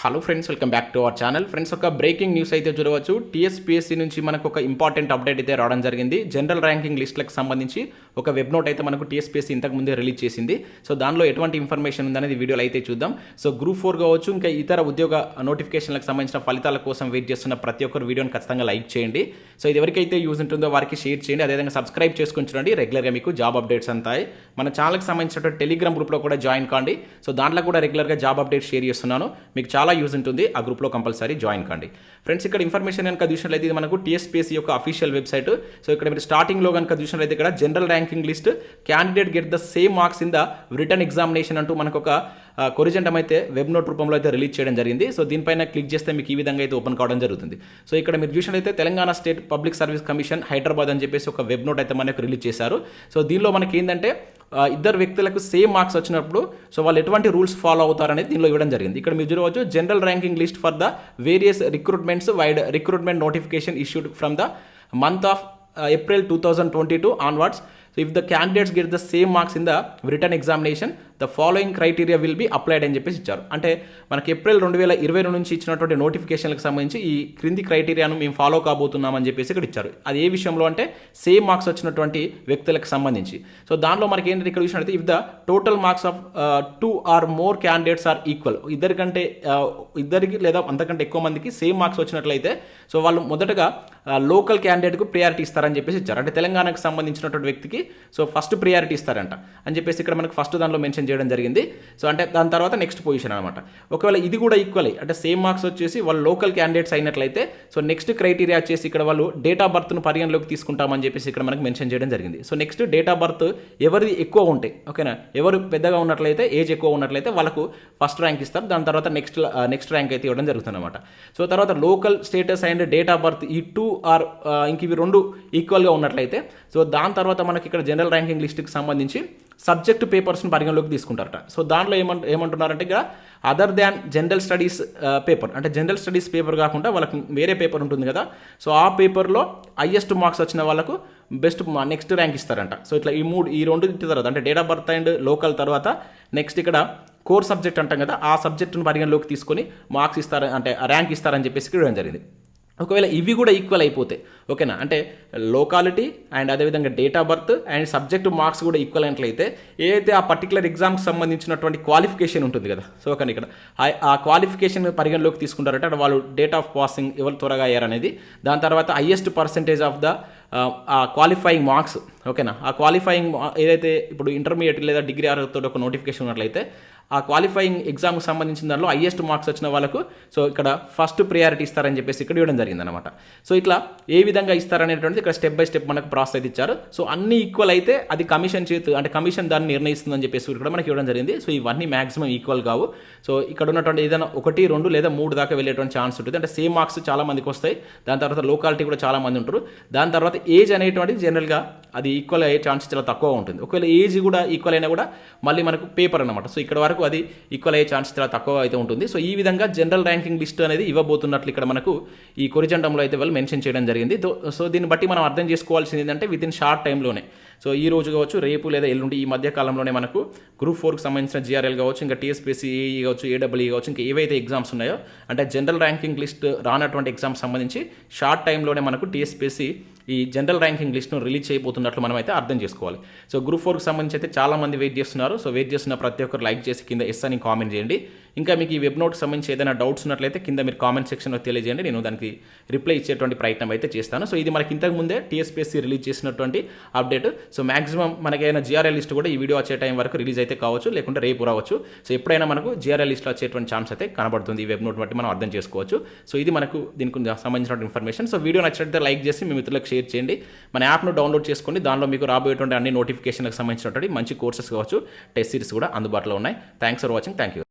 Hello friends welcome back to our channel friends ఒక breaking news అయితే చూడవచ్చు. TSPSC నుంచి మనకు ఒక ఇంపార్టెంట్ అప్డేట్ అయితే రావడం జరిగింది. జనరల్ ర్యాంకింగ్ లిస్టులకు సంబంధించి ఒక వెబ్ నోట్ అయితే మనకు టీఎస్పీఎస్సీ ఇంతకుముందే రిలీజ్ చేసింది. సో దానిలో ఎటువంటి ఇన్ఫర్మేషన్ ఉందనేది వీడియోలో అయితే చూద్దాం. సో గ్రూప్ ఫోర్ కావచ్చు ఇంకా ఇతర ఉద్యోగ నోటిఫికేషన్లకు సంబంధించిన ఫలితాల కోసం వెయిట్ చేస్తున్న ప్రతి ఒక్కరు వీడియోని ఖచ్చితంగా లైక్ చేయండి. సో ఇది ఎవరికైతే యూజ్ ఉంటుందో వారికి షేర్ చేయండి. అదేవిధంగా సబ్స్క్రైబ్ చేసుకుని చూడండి. రెగ్యులర్గా మీకు జాబ్ అప్డేట్స్ అంతాయి. మన ఛానల్కి సంబంధించినటువంటి టెలిగ్రామ్ గ్రూప్లో కూడా జాయిన్ కాండి. సో దాంట్లో కూడా రెగ్యులర్గా జాబ్ అప్డేట్ షేర్ చేస్తున్నాను. మీకు చాలా యూజ్ ఉంటుంది. ఆ గ్రూప్లో కంపల్సరీ జాయిన్ కండి. ఫ్రెండ్స్ ఇక్కడ ఇన్ఫర్మేషన్ కనుక చూసినట్లయితే ఇది మనకు టీఎస్పీఎస్సీ యొక్క అఫీషియల్ వెబ్సైట్. సో ఇక్కడ మీరు స్టార్టింగ్లో కనుక చూసినట్లయితే ఇక్కడ general ranking list candidate get the same marks in the written examination అంటూ మనకు ఒక కొరిజెంటం అయితే వెబ్ నోట్ రూపంలో అయితే రిలీజ్ చేయడం జరిగింది. సో దీనిపైన క్లిక్ చేస్తే మీకు ఈ విధంగా అయితే ఓపెన్ కావడం జరుగుతుంది. సో ఇక్కడ మీరు చూసినట్లయితే Telangana state public service commission Hyderabad అని చెప్పేసి ఒక వెబ్ నోట్ అయితే మనకు రిలీజ్ చేశారు. సో దీనిలో మనకి ఏంటంటే ఇద్దరు వ్యక్తులకు సేమ్ మార్క్స్ వచ్చినప్పుడు సో వాళ్ళు ఎటువంటి రూల్స్ ఫాలో అవుతారనేది దీనిలో ఇవ్వడం జరిగింది. ఇక్కడ మీరు చూడవచ్చు general ranking list for the various recruitments vide recruitment notification issued from the month of April two thousand twenty two onwards so if the candidates get the same marks in the written examination the following criteria will be applied అని చెప్పేసి ఇచ్చారు. అంటే మనకి April రెండు వేల ఇరవై రెండు నుంచి ఇచ్చినటువంటి నోటిఫికేషన్లకు సంబంధించి ఈ క్రింది క్రైటీరియాను మేము ఫాలో కాబోతున్నామని చెప్పేసి ఇక్కడ ఇచ్చారు. అది ఏ విషయంలో అంటే సేమ్ మార్క్స్ వచ్చినటువంటి వ్యక్తులకు సంబంధించి. సో దానిలో మనకి ఏంటంటే ఇక్కడ చూసినట్టు if the total marks of two or more candidates are equal ఇద్దరికంటే uh, ఇద్దరికి లేదా అంతకంటే ఎక్కువ మందికి సేమ్ మార్క్స్ వచ్చినట్లయితే సో వాళ్ళు మొదటగా లోకల్ క్యాండిడేట్కు ప్రియారిటీ ఇస్తారని చెప్పేసి ఇచ్చారు. అంటే తెలంగాణకు సంబంధించినటువంటి వ్యక్తికి సో ఫస్ట్ ప్రియారిటీ ఇస్తారంట. అని చెప్పేసి ఇక్కడ మనకు ఫస్ట్ దానిలో మెన్షన్ చేయడం జరిగింది. సో అంటే దాని తర్వాత నెక్స్ట్ పొజిషన్ అనమాట ఒకవేళ ఇది కూడా ఈక్వల్ అంటే సేమ్ మార్క్స్ వచ్చేసి వాళ్ళు లోకల్ క్యాండిడేట్స్ అయినట్లయితే సో నెక్స్ట్ క్రైటీరియా వచ్చేసి ఇక్కడ వాళ్ళు డేట్ ఆఫ్ బర్త్ను పరిగణలోకి తీసుకుంటామని చెప్పేసి ఇక్కడ మనకు మెన్షన్ చేయడం జరిగింది. So next date of birth ఎవరిది ఎక్కువ ఉంటాయి ఓకేనా ఎవరు పెద్దగా ఉన్నట్లయితే ఏజ్ ఎక్కువ ఉన్నట్లయితే వాళ్ళకు ఫస్ట్ ర్యాంక్ ఇస్తారు. దాని తర్వాత నెక్స్ట్ నెక్స్ట్ ర్యాంక్ అయితే ఇవ్వడం జరుగుతుంది అనమాట సో తర్వాత local status and date of birth ఈ టూ ఆర్ ఇంక ఇవి రెండు ఈక్వల్గా ఉన్నట్లయితే సో దాని తర్వాత మనకి ఇక్కడ జనరల్ ర్యాంకింగ్ లిస్ట్కి సంబంధించి సబ్జెక్ట్ పేపర్స్ని పరిగణలోకి తీసుకుంటారట. సో దాంట్లో ఏమంట ఏమంటున్నారంటే ఇక్కడ other than general studies paper అంటే జనరల్ స్టడీస్ పేపర్ కాకుండా వాళ్ళకి వేరే పేపర్ ఉంటుంది కదా సో ఆ పేపర్లో హయ్యెస్ట్ మార్క్స్ వచ్చిన వాళ్ళకు బెస్ట్ నెక్స్ట్ ర్యాంక్ ఇస్తారంట. సో ఇట్లా ఈ మూడు ఈ రెండు తర్వాత అంటే date of birth and local తర్వాత నెక్స్ట్ ఇక్కడ కోర్ సబ్జెక్ట్ అంటాం కదా ఆ సబ్జెక్టును పరిగణలోకి తీసుకొని మార్క్స్ ఇస్తారు అంటే ర్యాంక్ ఇస్తారని చెప్పేసి ఇవ్వడం జరిగింది. ఒకవేళ ఇవి కూడా ఈక్వల్ అయిపోతాయి ఓకేనా అంటే లోకాలిటీ అండ్ అదేవిధంగా date of birth and subject marks కూడా ఈక్వల్ అయినట్లయితే ఏదైతే ఆ పర్టికులర్ ఎగ్జామ్కి సంబంధించినటువంటి క్వాలిఫికేషన్ ఉంటుంది కదా? సో కానీ ఇక్కడ. ఆ- క్వాలిఫికేషన్ పరిగణలోకి తీసుకుంటారంటే అక్కడ వాళ్ళు డేట్ ఆఫ్ పాసింగ్ ఎవరు త్వరగా అయ్యారనేది. దాని తర్వాత హయ్యెస్ట్ పర్సంటేజ్ ఆఫ్ ద ఆ క్వాలిఫైయింగ్ మార్క్స్ ఓకేనా ఆ క్వాలిఫైయింగ్ ఏదైతే ఇప్పుడు ఇంటర్మీడియట్ లేదా డిగ్రీ అర్హతతో ఒక నోటిఫికేషన్ ఉన్నట్లయితే ఆ ఆ క్వాలిఫైయింగ్ ఎగ్జామ్కి సంబంధించిన దానిలో హయ్యెస్ట్ మార్క్స్ వచ్చిన వాళ్ళకు సో ఇక్కడ ఫస్ట్ ప్రియారిటీ ఇస్తారని చెప్పేసి ఇక్కడ ఇవ్వడం జరిగిందనమాట సో ఇట్లా ఏ విధంగా ఇస్తారనేటువంటిది ఇక్కడ స్టెప్ బై స్టెప్ మనకు ప్రాసెస్ అయితే ఇచ్చారు. సో అన్ని ఈక్వల్ అయితే అది కమిషన్ చేతు అంటే కమిషన్ దాన్ని నిర్ణయిస్తుందని చెప్పేసి ఇక్కడ మనకి ఇవ్వడం జరిగింది. సో ఇవన్నీ మాక్సిమం ఈక్వల్ కావు. సో ఇక్కడ ఉన్నటువంటి ఏదైనా ఒకటి రెండు లేదా మూడు దాకా వెళ్ళేటువంటి ఛాన్స్ ఉంటుంది. అంటే సేమ్ మార్క్స్ చాలా మందికి వస్తాయి. దాని తర్వాత లోకాలిటీ కూడా చాలా మంది ఉంటారు. దాని తర్వాత ఏజ్ అనేటువంటిది జనరల్గా అది ఈక్వల్ అయ్యే ఛాన్స్ చాలా తక్కువ ఉంటుంది. ఒకవేళ ఏజ్ కూడా ఈక్వల్ అయినా కూడా మళ్ళీ మనకు పేపర్ అనమాట సో ఇక్కడ వరకు అది ఈక్వల్ అయ్యే ఛాన్స్ చాలా తక్కువ అయితే ఉంటుంది. సో ఈ విధంగా జనరల్ ర్యాంకింగ్ లిస్ట్ అనేది ఇవ్వబోతున్నట్లు ఇక్కడ మనకు ఈ కొరిజండంలో అయితే వాళ్ళు మెన్షన్ చేయడం జరిగింది. దో- సో దీన్ని బట్టి మనం అర్థం చేసుకోవాల్సింది ఏంటంటే విత్ ఇన్ షార్ట్ టైంలోనే సో ఈ రోజు కావచ్చు రేపు లేదా ఎల్లుండి ఈ మధ్య కాలంలోనే మనకు గ్రూప్ ఫోర్కి సంబంధించిన జిఆర్ఎల్ కావచ్చు ఇంకా టీఎస్పీసీ కావచ్చు ఏడబ్ల్యూ కావచ్చు ఇంకా ఏవైతే ఎగ్జామ్స్ ఉన్నాయో అంటే జనరల్ ర్యాంకింగ్ లిస్ట్ రానటువంటి ఎగ్జామ్స్ సంబంధించి షార్ట్ టైంలోనే మనకు టీఎస్పీసీ ఈ జనరల్ ర్యాంకింగ్ లిస్ట్ను రిలీజ్ చేయబోతున్నట్లు మనం అయితే అర్థం చేసుకోవాలి. సో గ్రూప్ ఫోర్కి సంబంధించి అయితే చాలా మంది వెయిట్ చేస్తున్నారు. సో వెయిట్ చేస్తున్న ప్రతి ఒక్కరు లైక్ చేసి కింద ఎస్ అని కామెంట్ చేయండి. ఇంకా మీకు ఈ వెబ్ నోట్కి సంబంధించి ఏదైనా డౌట్స్ ఉన్నట్లయితే కింద మీరు కామెంట్ సెక్షన్లో తెలియజేయండి. నేను దానికి రిప్లై ఇచ్చేటువంటి ప్రయత్నం అయితే చేస్తాను. సో ఇది మనకి ఇంతకు ముందే టీఎస్పీఎస్సీ రిలీజ్ చేసినటువంటి అప్డేట్ సో మాక్సిమం మనకైనా జిఆర్ఎల్ లిస్ట్ కూడా ఈ వీడియో వచ్చే టైం వరకు రిలీజ్ అయితే కావచ్చు లేకుంటే రేపు రావచ్చు. సో ఎప్పుడైనా మనకు జిఆర్ఎల్ లిస్ట్లో వచ్చేటువంటి ఛాన్స్ అయితే కనబడుతుంది ఈ వెబ్ నోట్ బట్టి మనం అర్థం చేసుకోవచ్చు. సో ఇది మనకు దీనికి సంబంధించిన ఇన్ఫర్మేషన్ సో వీడియో నచ్చినట్లయితే లైక్ చేసి మీ మిత్రులకు షేర్ చేయండి. మన యాప్ను డౌన్లోడ్ చేసుకోండి. దానిలో మీకు రాబోయేటువంటి అన్ని నోటిఫికేషన్లకు సంబంధించినటువంటి మంచి కోర్సెస్ కావచ్చు టెస్ట్ సిరీస్ కూడా అందుబాటులో ఉన్నాయి. Thanks for watching thank you